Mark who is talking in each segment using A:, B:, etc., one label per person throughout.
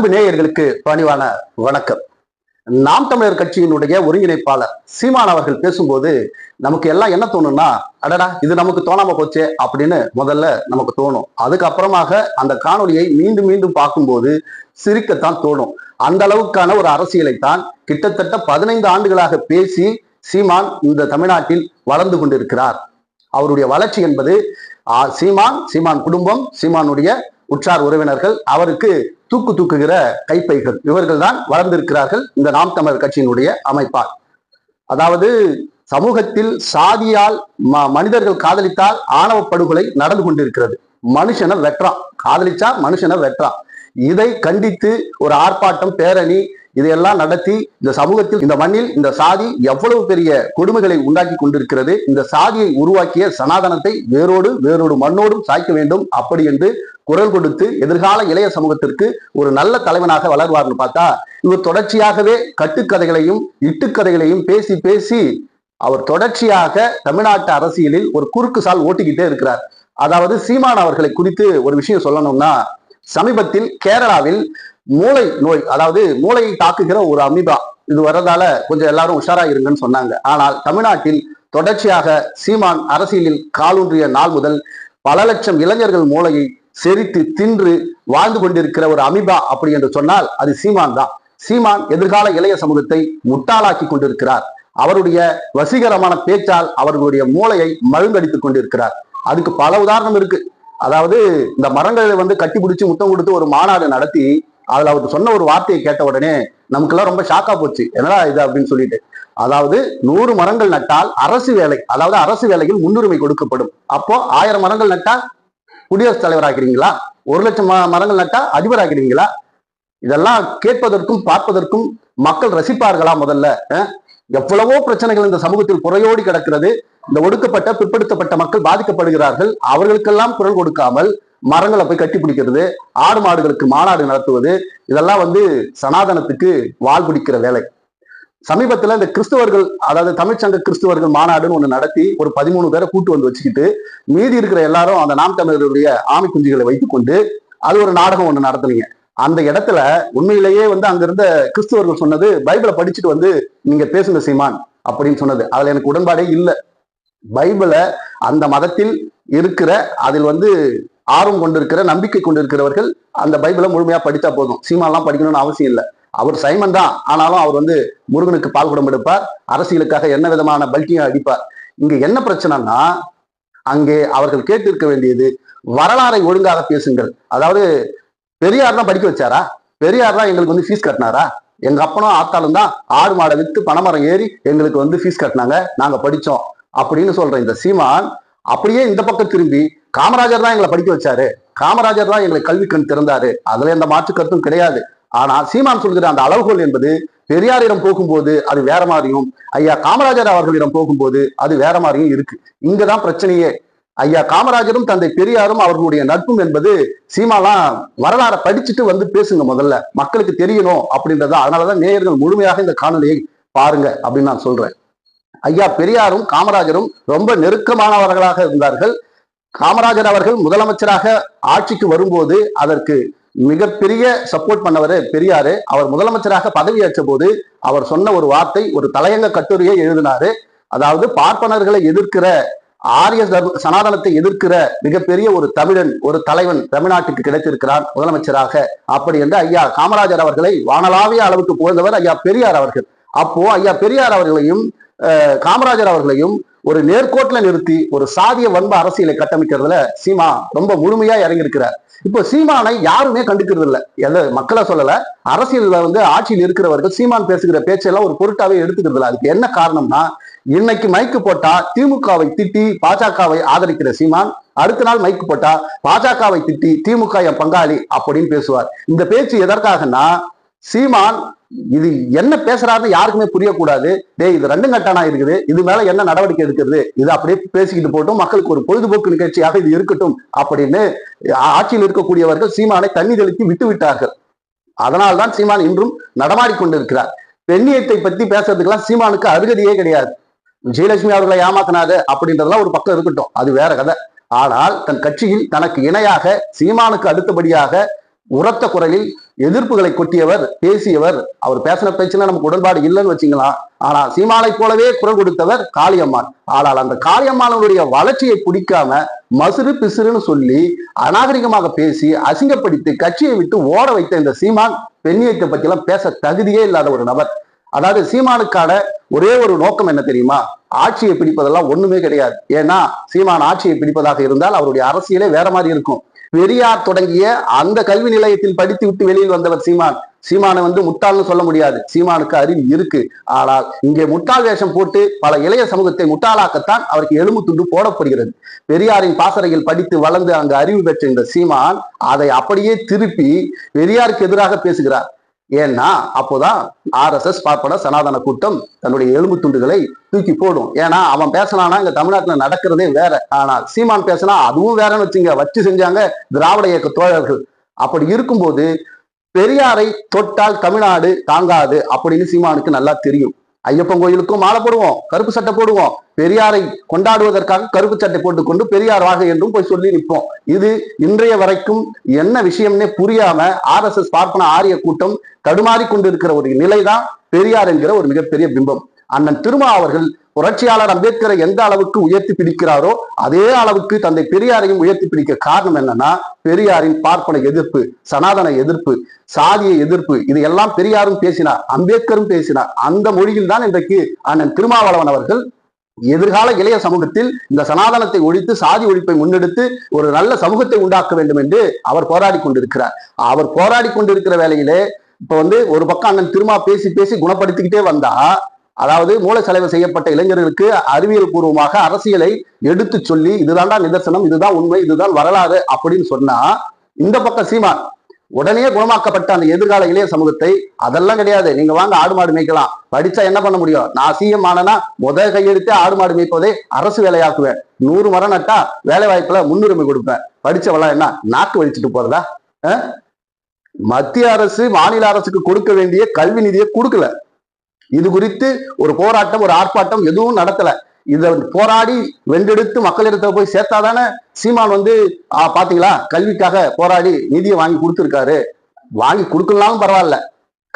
A: அன்பு நேயர்களுக்கு பணிவான வணக்கம். நாம் தமிழர் கட்சியினுடைய ஒருங்கிணைப்பாளர் சீமான் அவர்கள் பேசும்போது நமக்கு எல்லாம் என்ன தோணும்னா அடடா இது நமக்கு தோணாம போச்சே அப்படின்னு முதல்ல நமக்கு தோணும். அதுக்கப்புறமாக அந்த காணொலியை மீண்டும் மீண்டும் பார்க்கும்போது சிரிக்கத்தான் தோணும். அந்த அளவுக்கான ஒரு அரசியலை தான் கிட்டத்தட்ட பதினைந்து ஆண்டுகளாக பேசி சீமான் இந்த தமிழ்நாட்டில் வளர்ந்து கொண்டிருக்கிறார். அவருடைய வளர்ச்சி என்பது சீமான் சீமான் குடும்பம் சீமானுடைய உற்றார் உறவினர்கள் அவருக்கு தூக்கு தூக்குகிற கைப்பைகள். இவர்கள் தான் வளர்ந்திருக்கிறார்கள் இந்த நாம் தமிழர் கட்சியினுடைய அமைப்பால். அதாவது சமூகத்தில் சாதியால் ம- மனிதர்கள் காதலித்தால் ஆணவ படுகொலை நடந்து கொண்டிருக்கிறது. மனுஷனை வெட்டுறான். காதலிச்சா மனுஷனை வெட்டுறான். இதை கண்டித்து ஒரு ஆர்ப்பாட்டம் பேரணி இதையெல்லாம் நடத்தி இந்த சமூகத்தில் இந்த மண்ணில் இந்த சாதி எவ்வளவு பெரிய கொடுமைகளை உண்டாக்கி கொண்டிருக்கிறது இந்த சாதியை உருவாக்கிய சனாதனத்தை வேரோடு வேரோடு மண்ணோடும் சாய்க்க வேண்டும் அப்படி என்று குரல் கொடுத்து எதிர்கால இளைய சமூகத்திற்கு ஒரு நல்ல தலைவனாக வளர்வார்னு பார்த்தா இவர் தொடர்ச்சியாகவே கட்டுக்கதைகளையும் இட்டுக்கதைகளையும் பேசி பேசி அவர் தொடர்ச்சியாக தமிழ்நாட்டு அரசியலில் ஒரு குறுக்கு சால் ஓட்டிக்கிட்டே இருக்கிறார். அதாவது சீமான் அவர்களை குறித்து ஒரு விஷயம் சொல்லணும்னா சமீபத்தில் கேரளாவில் மூளை நோய் அதாவது மூளையை தாக்குகிற ஒரு அமீபா. இது வர்றதால கொஞ்சம் எல்லாரும் உஷாரா இருங்கன்னு சொன்னாங்க. ஆனால் தமிழ்நாட்டில் தொடர்ச்சியாக சீமான் அரசியலில் காலூன்றிய நாள் முதல் பல லட்சம் இளைஞர்கள் மூளையை செரித்து தின்று வாழ்ந்து கொண்டிருக்கிற ஒரு அமீபா அப்படி என்று சொன்னால் அது சீமான் தான். சீமான் எதிர்கால இளைய சமூகத்தை முட்டாளாக்கி கொண்டிருக்கிறார். அவருடைய வசீகரமான பேச்சால் அவர்களுடைய மூளையை மழுங்கடித்துக் கொண்டிருக்கிறார். அதுக்கு பல உதாரணம் இருக்கு. அதாவது இந்த மரங்களை வந்து கட்டி பிடிச்சி முத்தம் கொடுத்து ஒரு மாநாடு நடத்தி அதுல அவர் சொன்ன ஒரு வார்த்தையை கேட்ட உடனே நமக்கெல்லாம் ரொம்ப ஷாக்கா போச்சு. என்னடா இது அப்படின்னு சொல்லிட்டு. அதாவது நூறு மரங்கள் நட்டால் அரசு வேலை அதாவது அரசு வேலையில் முன்னுரிமை கொடுக்கப்படும். அப்போ ஆயிரம் மரங்கள் நட்டால் குடியரசுத் தலைவர் ஆகிறீங்களா ஒரு லட்சம் மரங்கள் நட்டா அதிபர் ஆகிறீங்களா இதெல்லாம் கேட்பதற்கும் பார்ப்பதற்கும் மக்கள் ரசிப்பார்களா முதல்ல? எவ்வளவோ பிரச்சனைகள் இந்த சமூகத்தில் புறையோடி கிடக்கிறது. இந்த ஒடுக்கப்பட்ட பிற்படுத்தப்பட்ட மக்கள் பாதிக்கப்படுகிறார்கள். அவர்களுக்கெல்லாம் குரல் கொடுக்காமல் மரங்களை போய் கட்டி பிடிக்கிறது ஆடு மாடுகளுக்கு மாநாடு நடத்துவது இதெல்லாம் வந்து சனாதனத்துக்கு வால் பிடிக்கிற வேலை. சமீபத்துல இந்த கிறிஸ்தவர்கள் அதாவது தமிழ்ச்சங்க கிறிஸ்தவர்கள் மாநாடுன்னு ஒண்ணு நடத்தி ஒரு பதிமூணு பேரை கூட்டு வந்து வச்சுக்கிட்டு மீதி இருக்கிற எல்லாரும் அந்த நாம் தமிழருடைய ஆமை குஞ்சுகளை வைத்துக்கொண்டு அது ஒரு நாடகம் ஒண்ணு நடத்துனீங்க. அந்த இடத்துல உண்மையிலேயே வந்து அங்க இருந்த கிறிஸ்தவர்கள் சொன்னது பைபிளை படிச்சுட்டு வந்து நீங்க பேசுங்க சீமான் அப்படின்னு சொன்னது. அதுல எனக்கு உடன்பாடே இல்லை. பைபிளை அந்த மதத்தில் இருக்கிற அதில் வந்து ஆர்வம் கொண்டிருக்கிற நம்பிக்கை கொண்டிருக்கிறவர்கள் அந்த பைபிளை முழுமையா படித்தா போதும். சீமான்லாம் படிக்கணும்னு அவசியம் இல்லை. அவர் சைமன் தான். ஆனாலும் அவர் வந்து முருகனுக்கு பால் குடம் எடுப்பார். அரசியலுக்காக என்ன விதமான பல்கியும் அடிப்பார். இங்க என்ன பிரச்சனைனா அங்கே அவர்கள் கேட்டிருக்க வேண்டியது வரலாறை ஒழுங்காக பேசுங்கள். அதாவது பெரியார் தான் படிக்க வச்சாரா? பெரியார் தான் எங்களுக்கு வந்து ஃபீஸ் கட்டினாரா? எங்க அப்பனும் ஆத்தாலும் தான் ஆடு மாடை வித்து பணமரம் ஏறி எங்களுக்கு வந்து ஃபீஸ் கட்டினாங்க. நாங்க படிச்சோம். அப்படின்னு சொல்ற இந்த சீமான் அப்படியே இந்த பக்கம் திரும்பி காமராஜர் தான் எங்களை படிக்க வச்சாரு. காமராஜர் தான் எங்களை கல்வி கண் திறந்தாரு. அதுல எந்த மாற்று கருத்தும் கிடையாது. ஆனா சீமான் சொல்கிற அந்த அளவுகோல் என்பது பெரியாரிடம் போகும்போது அது வேற மாதிரியும் ஐயா காமராஜர் அவர்களிடம் போகும்போது அது வேற மாதிரியும் இருக்கு. இங்கதான் பிரச்சனையே. ஐயா காமராஜரும் தந்தை பெரியாரும் அவர்களுடைய நட்பும் என்பது சீமாலாம் வரலாறை படிச்சுட்டு வந்து பேசுங்க முதல்ல. மக்களுக்கு தெரியணும் அப்படின்றத அதனாலதான் நேயர்கள் முழுமையாக இந்த காணொலியை பாருங்க அப்படின்னு நான் சொல்றேன். ஐயா பெரியாரும் காமராஜரும் ரொம்ப நெருக்கமானவர்களாக இருந்தார்கள். காமராஜர் அவர்கள் முதலமைச்சராக ஆட்சிக்கு வரும்போது அதற்கு மிகப்பெரிய சப்போர்ட் பண்ணவர் பெரியாரு. அவர் முதலமைச்சராக பதவியேற்ற போது அவர் சொன்ன ஒரு வார்த்தை ஒரு தலையங்க கட்டுரையை எழுதினாரு. அதாவது பார்ப்பனர்களை எதிர்க்கிற ஆரிய சனாதனத்தை எதிர்க்கிற மிகப்பெரிய ஒரு தமிழன் ஒரு தலைவன் தமிழ்நாட்டுக்கு கிடைத்திருக்கிறான் முதலமைச்சராக. அப்படி என்று ஐயா காமராஜர் அவர்களை வானளாவிய அளவுக்கு புகழ்ந்தவர் ஐயா பெரியார் அவர்கள். அப்போ ஐயா பெரியார் அவர்களையும் காமராஜர் அவர்களையும் ஒரு நேர்கோட்டில் நிறுத்தி ஒரு சாதிய வன்ப அரசியலை கட்டமைக்கிறதுல சீமா ரொம்ப முழுமையா இறங்கியிருக்கிறார். இப்போ சீமானை யாருமே கண்டுக்கிறது இல்லை எதை மக்களை சொல்லல. அரசியல்ல வந்து ஆட்சியில் இருக்கிறவர்கள் சீமான் பேசுகிற பேச்செல்லாம் ஒரு பொருட்டாவே எடுத்துக்கிறது இல்லை அதுக்கு என்ன காரணம்னா இன்னைக்கு மைக்கு போட்டா திமுகவை திட்டி பாஜகவை ஆதரிக்கிற சீமான் அடுத்த நாள் மைக்கு போட்டா பாஜகவை திட்டி திமுக என் பங்காளி அப்படின்னு பேசுவார். இந்த பேச்சு எதற்காகன்னா சீமான் இது என்ன பேசுறாருன்னு யாருக்குமே புரியக்கூடாது. டேய் இது ரெண்டும் கட்டானா இருக்குது. இது மேல என்ன நடவடிக்கை எடுக்கிறது? இது அப்படியே பேசிக்கிட்டு போட்டும் மக்களுக்கு ஒரு பொழுதுபோக்கு நிகழ்ச்சியாக இது இருக்கட்டும் அப்படின்னு ஆட்சியில் இருக்கக்கூடியவர்கள் சீமானை தண்ணி தெளித்து விட்டு விட்டார்கள் அதனால்தான் சீமான் இன்றும் நடமாடிக்கொண்டிருக்கிறார். பெண்ணியத்தை பத்தி பேசுறதுக்கெல்லாம் சீமானுக்கு அருகதையே கிடையாது. ஜெயலட்சுமி அவர்களை ஏமாத்தினாரு அப்படின்றதெல்லாம் ஒரு பக்கம் இருக்கட்டும். அது வேற கதை. ஆனால் தன் கட்சியில் தனக்கு இணையாக சீமானுக்கு அடுத்தபடியாக உரத்த குரலில் எதிர்ப்புகளை கொட்டியவர் பேசியவர் அவர் பேசின பேச்சுல நமக்கு உடன்பாடு இல்லைன்னு வச்சுக்கலாம் ஆனா சீமானை போலவே குரல் கொடுத்தவர் காளியம்மாள். ஆனால் அந்த காளியம்மாளுடைய வளர்ச்சியை பிடிக்காம மசுறு பிசுறுன்னு சொல்லி அநாகரிகமாக பேசி அசிங்கப்படுத்தி கட்சியை விட்டு ஓட வைத்த இந்த சீமான் பெண்ணியத்தை பற்றிலாம் பேச தகுதியே இல்லாத ஒரு நபர். அதாவது சீமானுக்கான ஒரே ஒரு நோக்கம் என்ன தெரியுமா? ஆட்சியை பிடிப்பதெல்லாம் ஒண்ணுமே கிடையாது. ஏன்னா சீமான் ஆட்சியை பிடிப்பதாக இருந்தால் அவருடைய அரசியலே வேற மாதிரி இருக்கும். பெரியார் தொடங்கிய அந்த கல்வி நிலையத்தில் படித்து விட்டு வெளியில் வந்தவர் சீமான். சீமானை வந்து முட்டாள்னு சொல்ல முடியாது. சீமானுக்கு அறிவு இருக்கு. ஆனால் இங்கே முட்டாள் வேஷம் போட்டு பல இளைய சமூகத்தை முட்டாளாக்கத்தான் அவருக்கு எலும்பு துண்டு போடப்படுகிறது. பெரியாரின் பாசறையில் படித்து வளர்ந்து அங்கு அறிவு பெற்ற இந்த சீமான் அதை அப்படியே திருப்பி பெரியாருக்கு எதிராக பேசுகிறார். ஏன்னா அப்போதான் ஆர்எஸ்எஸ் எஸ் பார்ப்பன சனாதன கூட்டம் தன்னுடைய எலும்பு துண்டுகளை தூக்கி போடும். ஏன்னா அவன் பேசினானா இங்க தமிழ்நாட்டுல நடக்கிறதே வேற. ஆனா சீமான் பேசினா அதுவும் வேறன்னு வச்சுங்க வச்சு செஞ்சாங்க திராவிட இயக்க தோழர்கள். அப்படி இருக்கும்போது பெரியாரை தொட்டால் தமிழ்நாடு தாங்காது அப்படின்னு சீமானுக்கு நல்லா தெரியும். ஐயப்பன் கோயிலுக்கும் மாலை போடுவோம் கருப்பு சட்டை போடுவோம். பெரியாரை கொண்டாடுவதற்காக கருப்பு சட்டை போட்டுக்கொண்டு பெரியார் வாக என்றும் போய் சொல்லி நிற்போம். இது இன்றைய வரைக்கும் என்ன விஷயம்னே புரியாம ஆர் எஸ் எஸ் பார்ப்பன ஆரிய கூட்டம் தடுமாறி கொண்டிருக்கிற ஒரு நிலைதான் பெரியார் என்கிற ஒரு மிகப்பெரிய பிம்பம். அண்ணன் திருமா அவர்கள் புரட்சியாளர் அம்பேத்கரை எந்த அளவுக்கு உயர்த்தி பிடிக்கிறாரோ அதே அளவுக்கு தந்தை பெரியாரையும் உயர்த்தி பிடிக்க காரணம் என்னன்னா பெரியாரின் பார்ப்பன எதிர்ப்பு சனாதன எதிர்ப்பு சாதிய எதிர்ப்பு இது எல்லாம் பெரியாரும் பேசினார் அம்பேத்கரும் பேசினார். அந்த மொழியில் தான் இன்றைக்கு அண்ணன் திருமாவளவன் அவர்கள் எதிர்கால இளைய சமூகத்தில் இந்த சனாதனத்தை ஒழித்து சாதி ஒழிப்பை முன்னெடுத்து ஒரு நல்ல சமூகத்தை உண்டாக்க வேண்டும் என்று அவர் போராடி கொண்டிருக்கிறார். அவர் போராடி கொண்டிருக்கிற வேலையிலே இப்ப வந்து ஒரு பக்கம் அண்ணன் திருமா பேசி பேசி குணப்படுத்திக்கிட்டே வந்தா அதாவது மூளைச்சலவை செய்யப்பட்ட இளைஞர்களுக்கு அறிவியல் பூர்வமாக அரசியலை எடுத்து சொல்லி இதுதான்டா நிதர்சனம் இதுதான் உண்மை இதுதான் வரலாறு அப்படின்னு சொன்னா இந்த பக்கம் சீமான் உடனே குணமாக்கப்பட்ட அந்த எதிர்கால இளைய சமூகத்தை அதெல்லாம் கிடையாது நீங்க வாங்க ஆடு மாடு மேய்க்கலாம். படிச்சா என்ன பண்ண முடியும்? நான் சிஎம் ஆனனா முத கையெழுத்தே ஆடு மாடு மேய்ப்பதை அரசு வேலையாக்குவேன். நூறு மரம் நட்டா வேலை வாய்ப்புல முன்னுரிமை கொடுப்பேன். படிச்சவெல்லாம் என்ன நாக்கு வலிச்சுட்டு போறதா? மத்திய அரசு மாநில அரசுக்கு கொடுக்க வேண்டிய கல்வி நிதியை கொடுக்கல. இது குறித்து ஒரு போராட்டம் ஒரு ஆர்ப்பாட்டம் எதுவும் நடத்தல. இதை போராடி வென்றெடுத்து மக்களிடத்தை போய் சேர்த்தாதானே சீமான் வந்து பாத்தீங்களா கல்விக்காக போராடி நிதியை வாங்கி கொடுத்துருக்காரு. வாங்கி கொடுக்கலனாலும் பரவாயில்ல.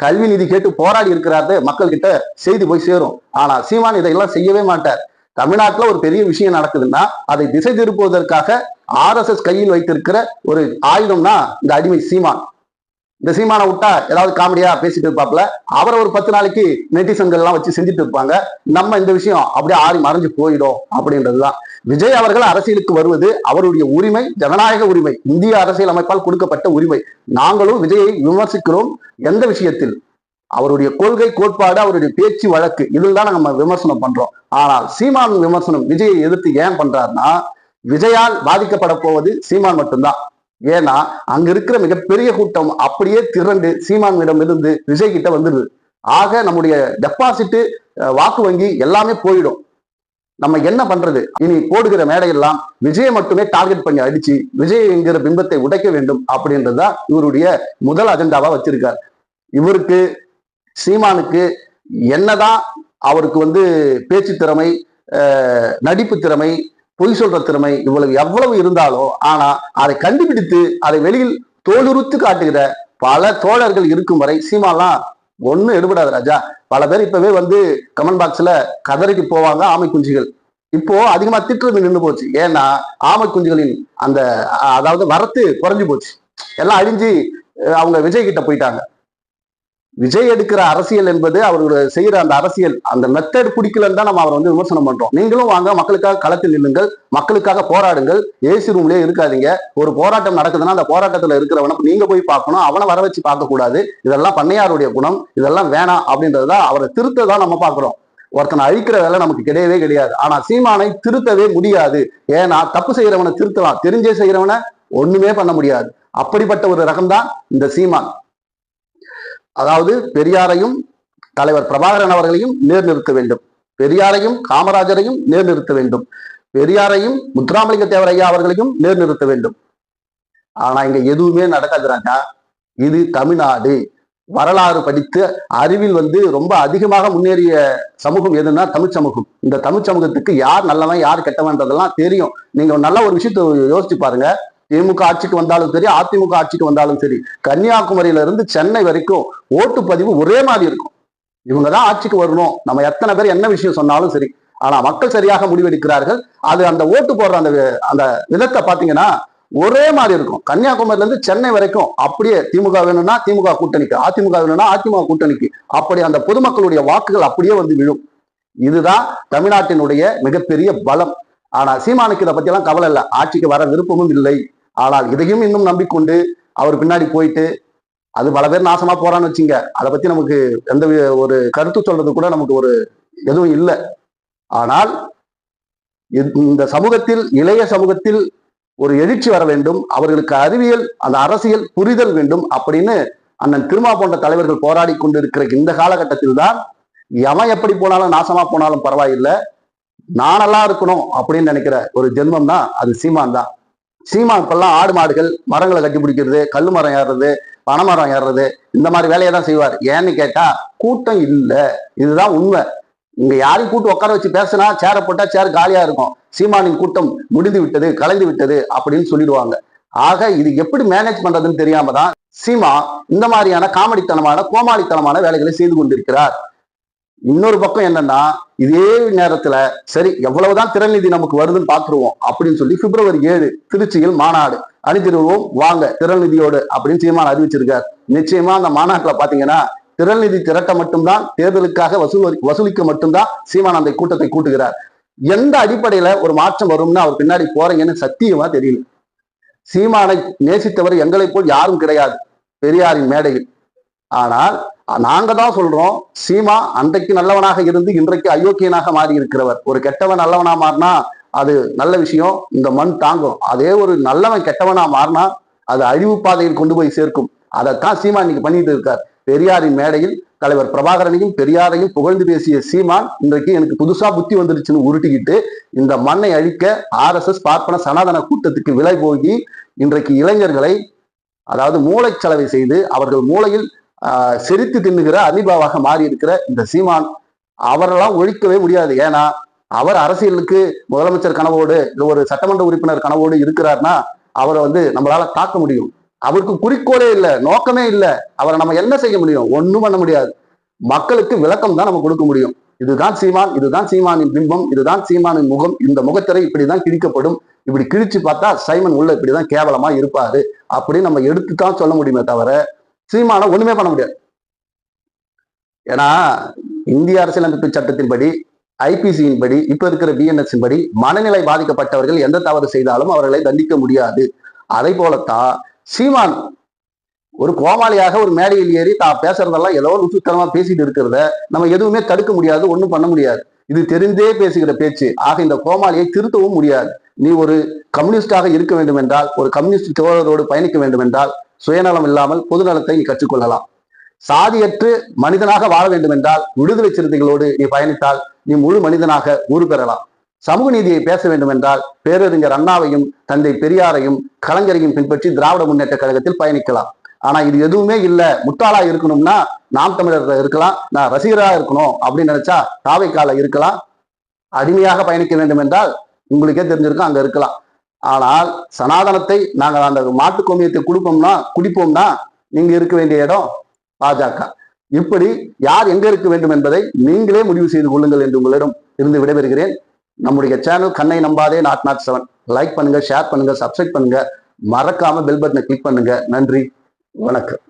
A: கல்வி நிதி கேட்டு போராடி இருக்கிறாரு மக்கள் கிட்ட செய்தி போய் சேரும். ஆனா சீமான் இதையெல்லாம் செய்யவே மாட்டார். தமிழ்நாட்டுல ஒரு பெரிய விஷயம் நடக்குதுன்னா அதை திசை திருப்புவதற்காக ஆர்எஸ்எஸ் கையில் வைத்திருக்கிற ஒரு ஆயுதம்னா இந்த அடிமை சீமான். இந்த சீமானை விட்டா ஏதாவது காமெடியா பேசிட்டு இருப்பாப்ல அவரை ஒரு பத்து நாளைக்கு நெட்டிசன்கள் எல்லாம் வச்சு செஞ்சுட்டு இருப்பாங்க. நம்ம இந்த விஷயம் அப்படியே ஆறி மறைஞ்சு போயிடும் அப்படின்றதுதான். விஜய் அவர்கள் அரசியலுக்கு வருவது அவருடைய உரிமை ஜனநாயக உரிமை இந்திய அரசியல் அமைப்பால் கொடுக்கப்பட்ட உரிமை. நாங்களும் விஜயை விமர்சிக்கிறோம் எந்த விஷயத்தில்? அவருடைய கொள்கை கோட்பாடு அவருடைய பேச்சு வழக்கு இதில் தான் நம்ம விமர்சனம் பண்றோம். ஆனால் சீமான் விமர்சனம் விஜயை எதிர்த்து ஏன் பண்றாருன்னா விஜயால் பாதிக்கப்பட போவது சீமான் மட்டும்தான். ஏன்னா அங்க இருக்கிற மிகப்பெரிய கூட்டம் அப்படியே திரண்டு சீமானிடம் இருந்து விஜய் கிட்ட வந்துடுது ஆக நம்முடைய டெபாசிட் வாக்கு வங்கி எல்லாமே போயிடும். நம்ம என்ன பண்றது? இனி போடுகிற மேடையெல்லாம் விஜயை மட்டுமே டார்கெட் பண்ணி அடிச்சு விஜய் என்கிற பிம்பத்தை உடைக்க வேண்டும் அப்படின்றதுதான் இவருடைய முதல் அஜெண்டாவா வச்சிருக்கார். இவருக்கு சீமானுக்கு என்னதான் அவருக்கு வந்து பேச்சு திறமை நடிப்பு திறமை பொய் சொல்ற திறமை இவ்வளவு எவ்வளவு இருந்தாலும் ஆனா அதை கண்டுபிடித்து அதை வெளியில் தோலுறுத்து காட்டுகிற பல தோழர்கள் இருக்கும் வரை சீமாலாம் ஒண்ணும் எடுபடாது ராஜா. பல பேர் இப்பவே வந்து கமெண்ட் பாக்ஸ்ல கதறிட்டு போவாங்க ஆமை குஞ்சுகள். இப்போ அதிகமா திட்டுறது நின்று போச்சு. ஏன்னா ஆமை குஞ்சுகளின் அந்த அதாவது வரத்து குறைஞ்சு போச்சு. எல்லாம் அழிஞ்சு அவங்க விஜய் கிட்ட போயிட்டாங்க. விஜய் எடுக்கிற அரசியல் என்பது அவரோட செய்யற அந்த அரசியல் அந்த மெத்தட் பிடிக்கலன்னு தான் நம்ம அவரை வந்து விமர்சனம் பண்றோம். நீங்களும் வாங்க மக்களுக்காக களத்தில் நில்லுங்கள் மக்களுக்காக போராடுங்கள் ஏசி ரூம்லயே இருக்காதீங்க. ஒரு போராட்டம் நடக்குதுன்னா அந்த போராட்டத்துல இருக்கிறவனை நீங்க போய் பார்க்கணும் அவனை வர வச்சு பார்க்க கூடாது இதெல்லாம் பண்ணையாருடைய குணம் இதெல்லாம் வேணாம் அப்படின்றதுதான் அவரை திருத்த தான் நம்ம பார்க்கிறோம். ஒருத்தனை அழிக்கிற வேலை நமக்கு கிடையவே கிடையாது. ஆனா சீமானை திருத்தவே முடியாது. ஏன்னா தப்பு செய்யறவனை திருத்தலாம். தெரிஞ்சே செய்யறவனை ஒண்ணுமே பண்ண முடியாது. அப்படிப்பட்ட ஒரு ரகம்தான் இந்த சீமான். அதாவது பெரியாரையும் தலைவர் பிரபாகரன் அவர்களையும் நேர் நிறுத்த வேண்டும். பெரியாரையும் காமராஜரையும் நேர் நிறுத்த வேண்டும். பெரியாரையும் முத்துராமலிங்க தேவர் ஐயா அவர்களையும் நேர் நிறுத்த வேண்டும். ஆனா இங்க எதுவுமே நடக்காதுறாங்க இது தமிழ்நாடு. வரலாறு படித்து அறிவில் வந்து ரொம்ப அதிகமாக முன்னேறிய சமூகம் எதுன்னா தமிழ் சமூகம். இந்த தமிழ் சமூகத்துக்கு யார் நல்லவன் யார் கெட்டவன்றதெல்லாம் தெரியும். நீங்க நல்ல ஒரு விஷயத்த யோசிச்சு பாருங்க. திமுக ஆட்சிக்கு வந்தாலும் சரி அதிமுக ஆட்சிக்கு வந்தாலும் சரி கன்னியாகுமரியில இருந்து சென்னை வரைக்கும் ஓட்டுப்பதிவு ஒரே மாதிரி இருக்கும். இவங்க தான் ஆட்சிக்கு வரணும். நம்ம எத்தனை பேர் என்ன விஷயம் சொன்னாலும் சரி. ஆனா மக்கள் சரியாக முடிவெடுக்கிறார்கள். அது அந்த ஓட்டு போடுற அந்த அந்த விதத்தை பாத்தீங்கன்னா ஒரே மாதிரி இருக்கும். கன்னியாகுமரியில இருந்து சென்னை வரைக்கும் அப்படியே திமுக வேணும்னா திமுக கூட்டணிக்கு அதிமுக வேணும்னா அதிமுக கூட்டணிக்கு அப்படி அந்த பொதுமக்களுடைய வாக்குகள் அப்படியே வந்து விழும். இதுதான் தமிழ்நாட்டினுடைய மிகப்பெரிய பலம். ஆனா சீமானுக்கு இதை பத்தி எல்லாம் கவலை இல்லை. ஆட்சிக்கு வர விருப்பமும் இல்லை. ஆனால் இதையும் இன்னும் நம்பிக்கொண்டு அவர் பின்னாடி போயிட்டு அது பல பேர் நாசமா போறான்னு வச்சுங்க. அதை பத்தி நமக்கு எந்த ஒரு கருத்து சொல்றது கூட நமக்கு ஒரு எதுவும் இல்லை. ஆனால் இந்த- இந்த சமூகத்தில் இளைய சமூகத்தில் ஒரு எழுச்சி வர வேண்டும் அவர்களுக்கு அறிவியல் அந்த அரசியல் புரிதல் வேண்டும் அப்படின்னு அண்ணன் திருமா போன்ற தலைவர்கள் போராடி கொண்டிருக்கிற இந்த காலகட்டத்தில் தான் எவன் எப்படி போனாலும் நாசமா போனாலும் பரவாயில்லை நானெல்லாம் இருக்கணும் அப்படின்னு நினைக்கிற ஒரு ஜென்மம் தான் அது சீமான் தான். சீமான் இப்பெல்லாம் ஆடு மாடுகள் மரங்களை கட்டி பிடிக்கிறது கல் மரம் ஏறுறது பனைமரம் ஏறுறது இந்த மாதிரி வேலையை தான் செய்வார். ஏன்னு கேட்டா கூட்டம் இல்லை. இதுதான் உண்மை. இங்க யாரையும் கூட்டு உட்கார வச்சு பேசினா சேரை போட்டா சேர் காலியா இருக்கும். சீமானின் கூட்டம் முடிந்து விட்டது கலைந்து விட்டது அப்படின்னு சொல்லிடுவாங்க. ஆக இது எப்படி மேனேஜ் பண்றதுன்னு தெரியாம தான் சீமா இந்த மாதிரியான காமெடித்தனமான கோமாளித்தனமான வேலைகளை செய்து கொண்டிருக்கிறார். இன்னொரு பக்கம் என்னன்னா இதே நேரத்துல சரி எவ்வளவுதான் திறநிதி நமக்கு வருதுன்னு பாத்துருவோம் அப்படின்னு சொல்லி பிப்ரவரி ஏழு திருச்சியில் மாநாடு அணிதிருவோம். வாங்க திறநிதியோடு அப்படின்னு சீமான் அறிவிச்சிருக்கார். நிச்சயமா அந்த மாநாட்டுல பாத்தீங்கன்னா திறநிதி திரட்ட மட்டும்தான் தேர்தலுக்காக வசூல் வசூலிக்க மட்டும்தான் சீமான் அந்த கூட்டத்தை கூட்டுகிறார். எந்த அடிப்படையில ஒரு மாற்றம் வரும்னு அவர் பின்னாடி போறீங்கன்னு சத்தியமா தெரியல. சீமானை நேசித்தவர் எங்களை போல் யாரும் கிடையாது பெரியாரின் மேடையில். ஆனால் நாங்க தான் சொல்றோம் சீமா அன்றைக்கு நல்லவனாக இருந்து இன்றைக்கு அயோக்கியனாக மாறி இருக்கிறவர் ஒரு கெட்டவன் நல்லவனா மாறினா அது நல்ல விஷயம் இந்த மண் தாங்கும். அதே ஒரு நல்லவன் கெட்டவனா மாறினா அது அழிவு பாதையில் கொண்டு போய் சேர்க்கும். அதைத்தான் சீமா இன்னைக்கு பண்ணிட்டு இருக்கார். பெரியாரின் மேடையில் தலைவர் பிரபாகரனையும் பெரியாரையும் புகழ்ந்து பேசிய சீமான் இன்றைக்கு எனக்கு புதுசா புத்தி வந்துருச்சுன்னு உருட்டிக்கிட்டு இந்த மண்ணை அழிக்க ஆர்எஸ்எஸ் பார்ப்பன சனாதன கூட்டத்துக்கு விலை போகி இன்றைக்கு இளைஞர்களை அதாவது மூளைச்சலவை செய்து அவர்கள் மூளையில் செரித்து தின்னுகிற அதிபாவாக மாறி இருக்கிற இந்த சீமான் அவரெல்லாம் ஒழிக்கவே முடியாது. ஏன்னா அவர் அரசியலுக்கு முதலமைச்சர் கனவோடு இல்லை ஒரு சட்டமன்ற உறுப்பினர் கனவோடு இருக்கிறார்னா அவரை வந்து நம்மளால தாக்க முடியும். அவருக்கு குறிக்கோளே இல்லை நோக்கமே இல்லை. அவரை நம்ம என்ன செய்ய முடியும்? ஒன்றும் பண்ண முடியாது. மக்களுக்கு விளக்கம் தான் நம்ம கொடுக்க முடியும். இதுதான் சீமான் இதுதான் சீமானின் பிம்பம் இதுதான் சீமானின் முகம். இந்த முகத்திரை இப்படிதான் கிழிக்கப்படும். இப்படி கிழிச்சு பார்த்தா சைமன் உள்ள இப்படிதான் கேவலமா இருப்பாரு. அப்படின்னு நம்ம எடுத்து தான் சொல்ல முடியுமே தவிர சீமானை ஒண்ணுமே பண்ண முடியாது. ஏன்னா இந்திய அரசியலமைப்பு சட்டத்தின்படி ஐபிசியின் படி இப்ப இருக்கிற பிஎன்எஸின் படி மனநிலை பாதிக்கப்பட்டவர்கள் எந்த தவறு செய்தாலும் அவர்களை தண்டிக்க முடியாது. அதை போலத்தான் சீமான் ஒரு கோமாளியாக ஒரு மேடையில் ஏறி தான் பேசுறதெல்லாம் ஏதோ ஒரு பேசிட்டு இருக்கிறத நம்ம எதுவுமே தடுக்க முடியாது ஒன்றும் பண்ண முடியாது. இது தெரிந்தே பேசுகிற பேச்சு. ஆக இந்த கோமாளியை திருத்தவும் முடியாது. நீ ஒரு கம்யூனிஸ்டாக இருக்க வேண்டும் என்றால் ஒரு கம்யூனிஸ்ட் தோழரோடு பயணிக்க வேண்டும் என்றால் சுயநலம் இல்லாமல் பொதுநலத்தை நீ கற்றுக்கொள்ளலாம். சாதியற்று மனிதனாக வாழ வேண்டும் என்றால் விடுதலை சிறுத்தைகளோடு நீ பயணித்தால் நீ முழு மனிதனாக உரு பெறலாம். சமூக நீதியை பேச வேண்டும் என்றால் பேரறிஞர் அண்ணாவையும் தந்தை பெரியாரையும் கலைஞரையும் பின்பற்றி திராவிட முன்னேற்ற கழகத்தில் பயணிக்கலாம். ஆனா இது எதுவுமே இல்ல. முட்டாளா இருக்கணும்னா நாம் தமிழர் இருக்கலாம். நான் ரசிகரா இருக்கணும் அப்படின்னு நினைச்சா தாவைக்கால இருக்கலாம். அடிமையாக பயணிக்க வேண்டும் என்றால் உங்களுக்கே தெரிஞ்சிருக்கும் அங்க இருக்கலாம். ஆனால் சனாதனத்தை நாங்கள் அந்த மாட்டு கோமியத்தை கொடுப்போம்னா குடிப்போம்னா நீங்க இருக்க வேண்டிய இடம் பாஜக. இப்படி யார் எங்க இருக்க வேண்டும் என்பதை நீங்களே முடிவு செய்து கொள்ளுங்கள் என்று உங்களிடம் இருந்து விடைபெறுகிறேன். நம்முடைய சேனல் கண்ணை நம்பாதே நாட் நாட் செவன் லைக் பண்ணுங்க ஷேர் பண்ணுங்க சப்ஸ்கிரைப் பண்ணுங்க. மறக்காம பெல் பட்டனை கிளிக் பண்ணுங்க. நன்றி. வணக்கம்.